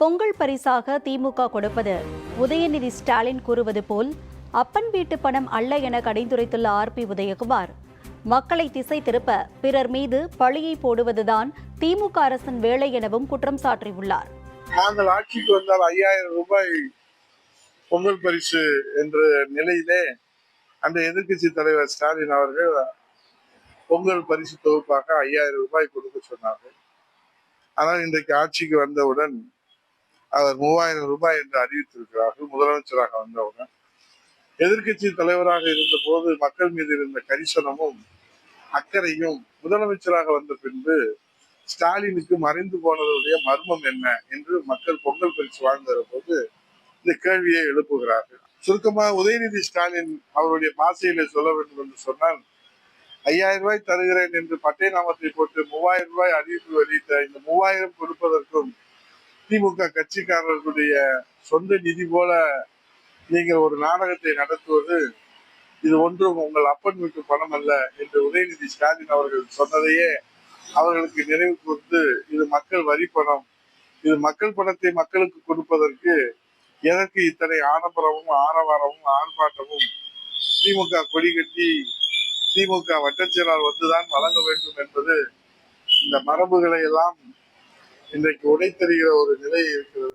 பொங்கல் பரிசாக திமுக கொடுப்பது. உதயநிதி ஸ்டாலின் கூறுவது போல் அப்பன் வீட்டு பணம் அல்ல என கடைந்துரைத்துள்ள ஆர் பி உதயகுமார். மக்களை திசை திருப்ப பிறர் மீது பழியை போடுவதுதான் திமுக அரசின் வேலை எனவும் குற்றம் சாட்டியுள்ளார் நாங்கள் ஆட்சிக்கு வந்தால் ஐயாயிரம் ரூபாய் பொங்கல் பரிசு என்ற நிலையிலே அந்த எதிர்க்கட்சி தலைவர் ஸ்டாலின் அவர்கள் பொங்கல் பரிசு தொகுப்பாக ஐயாயிரம் ரூபாய் கொடுக்க சொன்னார்கள். ஆனால் இன்றைக்கு ஆட்சிக்கு வந்தவுடன் அவர் மூவாயிரம் ரூபாய் என்று அறிவித்திருக்கிறார்கள். முதலமைச்சராக வந்தவர்கள் எதிர்க்கட்சி தலைவராக இருந்த போது மக்கள் மீது இருந்த கரிசனமும் அக்கறையும் முதலமைச்சராக வந்த பின்பு ஸ்டாலினுக்கு மறைந்து போனதுடைய மர்மம் என்ன என்று மக்கள் பொங்கல் பரிசு வாழ்ந்த போது இந்த கேள்வியை எழுப்புகிறார்கள். சுருக்கமாக உதயநிதி ஸ்டாலின் அவருடைய பாசையில சொல்ல வேண்டும் என்று சொன்னால் ஐயாயிரம் ரூபாய் தருகிறேன் என்று பட்டை நாமத்தை போட்டு மூவாயிரம் ரூபாய் அறிவிப்பு வெளியிட்ட இந்த மூவாயிரம் கொடுப்பதற்கும் திமுக கட்சிக்காரர்களுடைய சொந்த நிதி போல நீங்கள் ஒரு நாடகத்தை நடத்துவது இது ஒன்றும் உங்கள் அப்பன் வீட்டு பணம் அல்ல என்று உதயநிதி ஸ்டாலின் அவர்கள் சொன்னதையே அவர்களுக்கு நினைவு கூர்ந்து இது மக்கள் வரி பணம். இது மக்கள் பணத்தை மக்களுக்கு கொடுப்பதற்கு எதற்கு இத்தனை ஆடம்பரமும் ஆரவாரமும் ஆர்ப்பாட்டமும்? திமுக கொடி கட்டி திமுக வட்டச்செயலாளர் வந்துதான் வழங்க வேண்டும் என்பது இந்த மரபுகளை எல்லாம் இன்றைக்கு உடைத்தெறிகிற ஒரு நிலை இருக்கிறது.